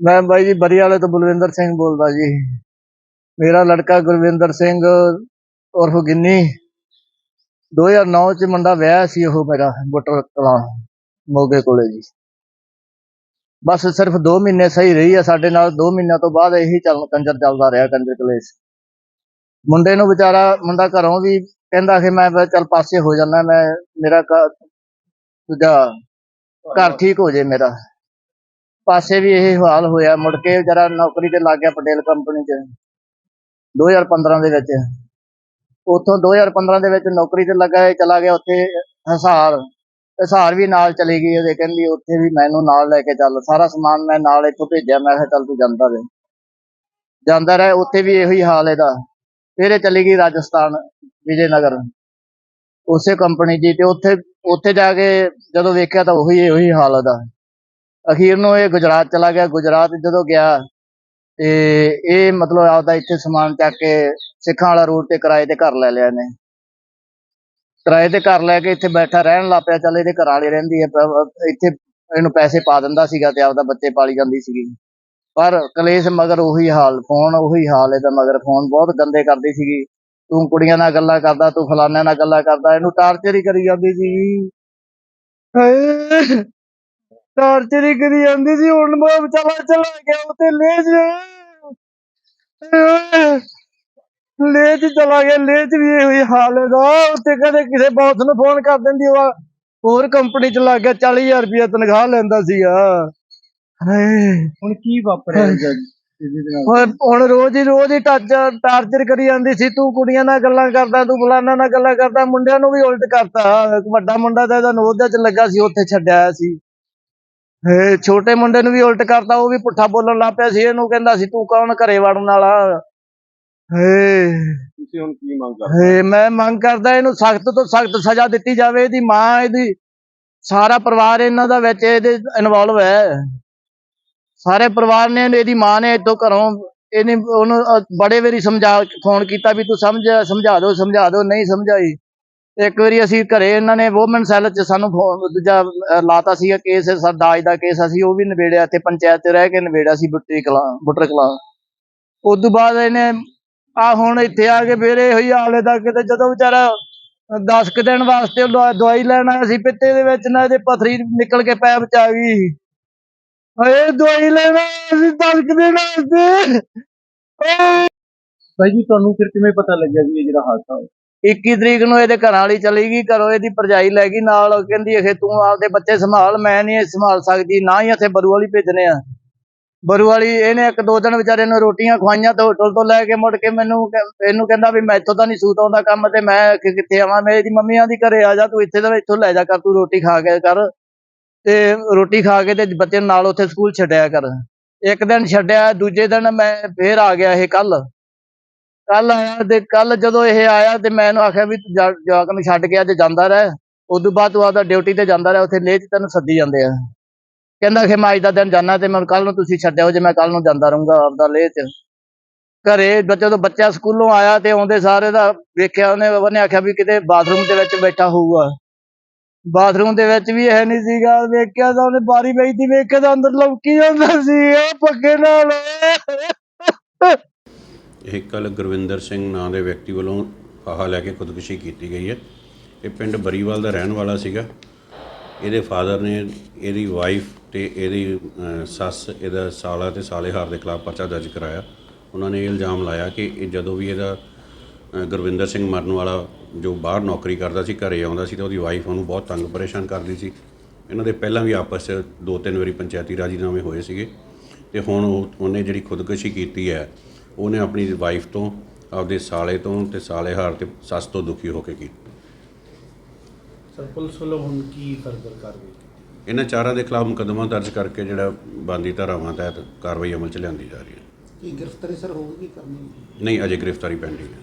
ਮੈਂ ਬਾਈ ਜੀ ਬਰੀ ਵਾਲੇ ਤੋਂ ਬਲਵਿੰਦਰ ਸਿੰਘ ਬੋਲਦਾ ਜੀ। ਮੇਰਾ ਲੜਕਾ ਗੁਰਵਿੰਦਰ ਸਿੰਘ ਉਰਫ ਗਿੰਨੀ। 2009 ਚ ਮੁੰਡਾ ਵਿਆਹ ਸੀ ਉਹ ਮੇਰਾ ਬੁੱਟਰ ਕਲਾਂ ਮੋਗੇ ਕੋਲੇ ਜੀ। ਬਸ ਸਿਰਫ 2 ਮਹੀਨੇ ਸਹੀ ਰਹੀ ਆ, ਸਾਡੇ ਨਾਲ 2 ਮਹੀਨਿਆਂ ਤੋਂ ਬਾਅਦ ਇਹੀ ਚੱਲ ਕੰਜਰ ਚੱਲਦਾ ਰਿਹਾ ਕੰਜਰ ਕਲੇਸ਼। ਮੁੰਡੇ ਨੂੰ ਵਿਚਾਰਾ ਮੁੰਡਾ ਘਰੋਂ ਵੀ ਕਹਿੰਦਾ ਕਿ ਮੈਂ ਚੱਲ ਪਾਸੇ ਹੋ ਜਾਣਾ ਮੈਂ ਮੇਰਾ ਦੂਜਾ ਘਰ ਠੀਕ ਹੋ ਜੇ ਮੇਰਾ। ਪਾਸੇ ਵੀ ਇਹ ਹਾਲ ਹੋਇਆ, ਮੁੜ ਕੇ ਜਰਾ ਨੌਕਰੀ ਤੇ ਲੱਗ ਗਿਆ ਪਟੇਲ ਕੰਪਨੀ 'ਚ। 2015 ਦੇ ਵਿੱਚ। ਉੱਥੋਂ 2015 ਦੇ ਵਿੱਚ ਨੌਕਰੀ ਤੇ ਲੱਗਾ ਇਹ, ਚਲਾ ਗਿਆ ਉੱਥੇ ਹਸਾਰ। ਹਸਾਰ ਵੀ ਨਾਲ ਚਲੀ ਗਈ, ਉਹਦੇ ਕਹਿੰਦੀ ਉੱਥੇ ਵੀ ਮੈਨੂੰ ਨਾਲ ਲੈ ਕੇ ਚੱਲ। ਸਾਰਾ ਸਮਾਨ ਮੈਂ ਨਾਲ ਇੱਥੋਂ ਭੇਜਿਆ, ਮੈਂ ਕਿਹਾ ਚੱਲ ਤੂੰ ਜਾਂਦਾ ਰਹੇ ਜਾਂਦਾ ਰਹੇ, ਉੱਥੇ ਵੀ ਇਹੋ ਹੀ ਹਾਲ ਇਹਦਾ। ਫਿਰ ਇਹ ਚਲੀ ਗਈ ਰਾਜਸਥਾਨ ਵਿਜੇ ਨਗਰ ਉਸੇ ਕੰਪਨੀ ਦੀ ਤੇ ਉੱਥੇ ਉੱਥੇ ਜਾ ਕੇ ਜਦੋਂ ਵੇਖਿਆ ਤਾਂ ਉਹੀ ਉਹੀ ਹਾਲ ਉਹਦਾ। ਅਖੀਰ ਨੂੰ ਇਹ ਗੁਜਰਾਤ ਚਲਾ ਗਿਆ। ਗੁਜਰਾਤ ਜਦੋਂ ਗਿਆ ਤੇ ਇਹ ਮਤਲਬ ਆਪਦਾ ਇੱਥੇ ਸਮਾਨ ਚੱਕ ਕੇ ਸਿੱਖਾਂ ਵਾਲਾ ਰੋਡ ਤੇ ਕਿਰਾਏ ਤੇ ਘਰ ਲੈ ਲਿਆ ਇਹਨੇ। ਕਿਰਾਏ ਤੇ ਘਰ ਲੈ ਕੇ ਇੱਥੇ ਬੈਠਾ ਰਹਿਣ ਲੱਗ ਪਿਆ। ਚੱਲ ਇਹਦੇ ਘਰ ਵਾਲੀ ਰਹਿੰਦੀ ਹੈ। ਇੱਥੇ ਇਹਨੂੰ ਪੈਸੇ ਪਾ ਦਿੰਦਾ ਸੀਗਾ ਤੇ ਆਪਦਾ ਬੱਚੇ ਪਾਲੀ ਜਾਂਦੀ ਸੀਗੀ। ਪਰ ਕਲੇਸ਼ ਮਗਰ ਉਹੀ ਹਾਲ, ਫੋਨ ਉਹੀ ਹਾਲ ਇਹਦਾ ਮਗਰ। ਫੋਨ ਬਹੁਤ ਗੰਦੇ ਕਰਦੀ ਸੀਗੀ। ਤੂੰ ਕੁੜੀਆਂ ਨਾਲ ਗੱਲਾਂ ਕਰਦਾ, ਤੂੰ ਫਲਾਨਿਆਂ ਨਾਲ ਗੱਲਾਂ ਕਰਦਾ। ਇਹਨੂੰ ਟਾਰਚਰ ਹੀ ਕਰੀ ਜਾਂਦੀ ਸੀ ਟਾਰਚਰ ਕਰੀ ਜਾਂਦੀ ਸੀ ਹੁਣ ਮੈਂ ਚਲਾ ਚਲਾ ਗਿਆ ਉੱਤੇ ਲੈ ਜਾ ਲੈ ਚ ਚਲਾ ਗਿਆ ਲੈ ਚ ਵੀ ਇਹੋ ਹੀ ਹਾਲ ਹੈਗਾ ਉੱਤੇ ਕਦੇ ਕਿਸੇ ਬੌਸ ਨੂੰ ਫੋਨ ਕਰ ਦਿੰਦੀ ਉਹ ਹੋਰ ਕੰਪਨੀ ਚ ਲੱਗ ਗਿਆ 40000 ਰੁਪਇਆ ਤਨਖਾਹ ਲੈਂਦਾ ਸੀਗਾ। ਹਾਏ। ਹੁਣ ਕੀ ਵਾਪਰਿਆ ਹੁਣ ਰੋਜ਼ ਹੀ ਰੋਜ਼ ਹੀ ਟਾਰਚਰ ਟਾਰਚਰ ਕਰੀ ਜਾਂਦੀ ਸੀ ਤੂੰ ਕੁੜੀਆਂ ਨਾਲ ਗੱਲਾਂ ਕਰਦਾ ਤੂੰ ਫਲਾਨਾ ਨਾਲ ਗੱਲਾਂ ਕਰਦਾ ਮੁੰਡਿਆਂ ਨੂੰ ਵੀ ਉਲਟ ਕਰਤਾ। ਇੱਕ ਵੱਡਾ ਮੁੰਡਾ ਤਾਂ ਇਹਦਾ ਨਵੋਦਿਆ ਚ ਲੱਗਾ ਸੀ ਉੱਥੇ ਛੱਡਿਆ ਆਇਆ ਸੀ। ਛੋਟੇ ਮੁੰਡੇ ਨੂੰ ਵੀ ਉਲਟ ਕਰਤਾ ਉਹ ਵੀ ਪੁੱਠਾ ਬੋਲਣ ਲੱਗ ਪਿਆ ਸੀ ਇਹਨੂੰ ਕਹਿੰਦਾ ਸੀ ਤੂੰ ਕੌਣ ਘਰੇ ਵੜਨ ਵਾਲਾ? ਹੇ। ਤੁਸੀਂ ਹੁਣ ਕੀ ਮੰਗ ਕਰਦੇ? ਹੇ ਮੈਂ ਮੰਗ ਕਰਦਾ ਇਹਨੂੰ ਸਖਤ ਤੋਂ ਸਖਤ ਸਜ਼ਾ ਦਿੱਤੀ ਜਾਵੇ ਇਹਦੀ ਮਾਂ ਇਹਦੀ ਸਾਰਾ ਪਰਿਵਾਰ ਇਹਨਾਂ ਦਾ ਵਿੱਚ ਇਹਦੇ ਇਨਵੋਲਵ ਹੈ। ਸਾਰੇ ਪਰਿਵਾਰ ਨੇ ਇਹਦੀ ਮਾਂ ਨੇ ਇੱਥੋਂ ਘਰੋਂ ਇਹਨੇ ਉਹਨੂੰ ਬੜੇ ਵਾਰੀ ਸਮਝਾ ਫੋਨ ਕੀਤਾ ਵੀ ਤੂੰ ਸਮਝ ਸਮਝਾ ਦਿਓ ਸਮਝਾ ਦਿਓ ਨਹੀਂ ਸਮਝਾਈ। ਇੱਕ ਵਾਰੀ ਅਸੀਂ ਘਰੇ ਇਹਨਾਂ ਨੇ ਵੋਮਨ ਸੈੱਲ 'ਚ ਸਾਨੂੰ ਦੂਜਾ ਲਾਤਾ ਸੀਗਾ ਕੇਸ ਦਾਜ ਦਾ ਕੇਸ, ਅਸੀਂ ਉਹ ਵੀ ਨਿਬੇੜਿਆ ਇੱਥੇ ਪੰਚਾਇਤ 'ਚ ਰਹਿ ਕੇ ਨਿਬੇੜਿਆ ਸੀ ਬੁੱਟਰੀ ਕਲਾਂ, ਬੁੱਟਰ ਕਲਾਂ। ਉਸ ਤੋਂ ਬਾਅਦ ਇਹਨੇ, ਆ ਹੁਣ ਇੱਥੇ ਆ ਕੇ ਫੇਰ ਇਹੋ ਹੀ ਹਾਲੇ ਦਾ ਕਿਤੇ ਜਦੋਂ ਵਿਚਾਰਾ 10 ਕੁ ਦਿਨ ਵਾਸਤੇ ਦਵਾਈ ਲੈਣ ਆਇਆ ਸੀ ਪਿੱਤੇ ਦੇ ਵਿੱਚ, ਨਾ ਇਹਦੇ ਪਥਰੀ ਨਿਕਲ ਕੇ ਪੈਪ ਚ ਆ ਗਈ। ਓਏ ਦਵਾਈ ਲੈਣਾ ਸੀ 10 ਕੁ ਦਿਨ ਵਾਸਤੇ। ਭਾਈ ਜੀ, ਤੁਹਾਨੂੰ ਫਿਰ ਕਿਵੇਂ ਪਤਾ ਲੱਗਿਆ ਵੀ ਇਹ ਜਿਹੜਾ ਹਾਦਸਾ ਹੋਇਆ? 21 ਤਰੀਕ ਨੂੰ ਇਹਦੇ ਘਰ ਵਾਲੀ ਚਲੀ ਗਈ, ਘਰੋਂ ਇਹਦੀ ਭਰਜਾਈ ਲੈ ਗਈ ਨਾਲ, ਉਹ ਕਹਿੰਦੀ ਇਹ ਤੂੰ ਆਪਦੇ ਬੱਚੇ ਸੰਭਾਲ, ਮੈਂ ਨਹੀਂ ਇਹ ਸੰਭਾਲ ਸਕਦੀ, ਨਾ ਹੀ ਇੱਥੇ ਬਰੂ ਵਾਲੀ ਭੇਜਨੇ ਆ। ਬਰੂ ਵਾਲੀ, ਇਹਨੇ ਇੱਕ ਦੋ ਦਿਨ ਵਿਚਾਰੇ ਨੂੰ ਰੋਟੀਆਂ ਖਵਾਈਆਂ ਤੇ ਹੋਟਲ ਤੋਂ ਲੈ ਕੇ ਮੁੜ ਕੇ ਮੈਨੂੰ ਇਹਨੂੰ ਕਹਿੰਦਾ ਵੀ ਮੈਂ ਇੱਥੋਂ ਤਾਂ ਨਹੀਂ ਸੂਤ ਆਉਂਦਾ ਕੰਮ ਤੇ, ਮੈਂ ਕਿੱਥੇ ਆਵਾਂ ਮੇਰੀ ਮੰਮੀ ਆਂਦੀ ਘਰੇ ਆ ਜਾ, ਤੂੰ ਇੱਥੇ ਤਾਂ ਇੱਥੋਂ ਲੈ ਜਾ ਕਰ, ਤੂੰ ਰੋਟੀ ਖਾ ਕੇ ਕਰ। ਤੇ ਰੋਟੀ ਖਾ ਕੇ ਤੇ ਬੱਚੇ ਨਾਲ ਉੱਥੇ ਸਕੂਲ ਛੱਡਿਆ ਕਰ। ਇੱਕ ਦਿਨ ਛੱਡਿਆ, ਦੂਜੇ ਦਿਨ ਮੈਂ ਫੇਰ ਆ ਗਿਆ ਇਹ ਕੱਲ ਕੱਲ ਆਇਆ ਤੇ ਕੱਲ ਜਦੋਂ ਇਹ ਆਇਆ ਤੇ ਮੈਂ ਇਹਨੂੰ ਆਖਿਆ ਵੀ ਤੂੰ ਜਾ- ਜਵਾਕ ਨੂੰ ਛੱਡ ਕੇ ਅੱਜ ਜਾਂਦਾ ਰਹਿ। ਉਦੋਂ ਬਾਅਦ ਤੂੰ ਆਪਦਾ ਡਿਊਟੀ ਤੇ ਜਾਂਦਾ ਰਹਿ, ਉੱਥੇ ਲੇਹ 'ਚ ਤੈਨੂੰ ਸੱਦੀ ਜਾਂਦੇ ਆ। ਕਹਿੰਦਾ ਕਿ ਮੈਂ ਅੱਜ ਦਾ ਦਿਨ ਜਾਣਾ ਤੇ ਮੈਂ ਕੱਲ ਨੂੰ ਤੁਸੀਂ ਛੱਡਿਓ ਜੇ ਮੈਂ ਕੱਲ ਨੂੰ ਜਾਂਦਾ ਰਹੂੰਗਾ ਆਪਦਾ ਲੇਹ 'ਚ। ਘਰੇ ਬ- ਜਦੋਂ ਬੱਚਾ ਸਕੂਲੋਂ ਆਇਆ ਤੇ ਆਉਂਦੇ ਸਾਰੇ ਦਾ ਵੇਖਿਆ ਉਹਨੇ ਉਹਨੇ ਆਖਿਆ ਵੀ ਕਿਤੇ ਬਾਥਰੂਮ ਦੇ ਵਿੱਚ ਬੈਠਾ ਹੋਊਗਾ। ਬਾਥਰੂਮ ਦੇ ਵਿੱਚ ਵੀ ਇਹ ਨਹੀਂ ਸੀਗਾ, ਵੇਖਿਆ ਤਾਂ ਉਹਨੇ ਬਾਰੀ ਵੇਚਦੀ ਵੇਖਿਆ ਤਾਂ ਅੰਦਰ ਲੌਕੀ ਜਾਂਦਾ ਸੀ ਇਹ ਪੱਕੇ ਨਾਲ। ਇਹ ਕੱਲ ਗੁਰਵਿੰਦਰ ਸਿੰਘ ਨਾਂ ਦੇ ਵਿਅਕਤੀ ਵੱਲੋਂ ਫਾਹਾ ਲੈ ਕੇ ਖੁਦਕੁਸ਼ੀ ਕੀਤੀ ਗਈ ਹੈ। ਇਹ ਪਿੰਡ ਬਰੀਵਾਲ ਦਾ ਰਹਿਣ ਵਾਲਾ ਸੀਗਾ। ਇਹਦੇ ਫਾਦਰ ਨੇ ਇਹਦੀ ਵਾਈਫ ਤੇ ਇਹਦੀ ਸੱਸ, ਇਹਦਾ ਸਾਲਾ ਤੇ ਸਾਲੇਹਾਰ ਦੇ ਖਿਲਾਫ ਪਰਚਾ ਦਰਜ ਕਰਾਇਆ। ਉਹਨਾਂ ਨੇ ਇਹ ਇਲਜ਼ਾਮ ਲਾਇਆ ਕਿ ਇਹ ਜਦੋਂ ਵੀ ਇਹਦਾ ਗੁਰਵਿੰਦਰ ਸਿੰਘ ਮਰਨ ਵਾਲਾ ਜੋ ਬਾਹਰ ਨੌਕਰੀ ਕਰਦਾ ਸੀ, ਘਰੇ ਆਉਂਦਾ ਸੀ ਤੇ ਉਹਦੀ ਵਾਈਫ ਉਹਨੂੰ ਬਹੁਤ ਤੰਗ ਪਰੇਸ਼ਾਨ ਕਰਦੀ ਸੀ। ਇਹਨਾਂ ਦੇ ਪਹਿਲਾਂ ਵੀ ਆਪਸ 'ਚ ਦੋ ਤਿੰਨ ਵਾਰੀ ਪੰਚਾਇਤੀ ਰਾਜੀਨਾਮੇ ਹੋਏ ਸੀਗੇ। ਤੇ ਹੁਣ ਉਹ, ਉਹਨੇ ਜਿਹੜੀ ਖੁਦਕੁਸ਼ੀ ਕੀਤੀ ਹੈ ਉਹਨੇ ਆਪਣੀ ਵਾਈਫ ਤੋਂ ਆਪਦੇ ਸਾਲੇ ਤੋਂ ਤੇ ਸਾਲੇਹਾਰ ਤੇ ਸੱਸ ਤੋਂ ਦੁਖੀ ਹੋ ਕੇ ਕੀਤੀ। ਸਰ ਪੁਲਿਸ ਵੱਲੋਂ ਹੁਣ ਕੀ ਫਰਦਰ ਕਾਰਵਾਈ ਇਹਨਾਂ ਚਾਰਾਂ ਦੇ ਖਿਲਾਫ ਮੁਕੱਦਮਾ ਦਰਜ ਕਰਕੇ ਜਿਹੜਾ ਬੰਦੀ ਧਾਰਾਵਾਂ ਤਹਿਤ ਕਾਰਵਾਈ ਅਮਲ ਚ ਲਿਆਂਦੀ ਜਾ ਰਹੀ ਹੈ। ਕੀ ਗ੍ਰਿਫਤਾਰੀ ਸਰ ਹੋਊਗੀ ਕਰਨੀ? ਨਹੀਂ ਅਜੇ ਗ੍ਰਿਫਤਾਰੀ ਪੈਂਡਿੰਗ ਹੈ।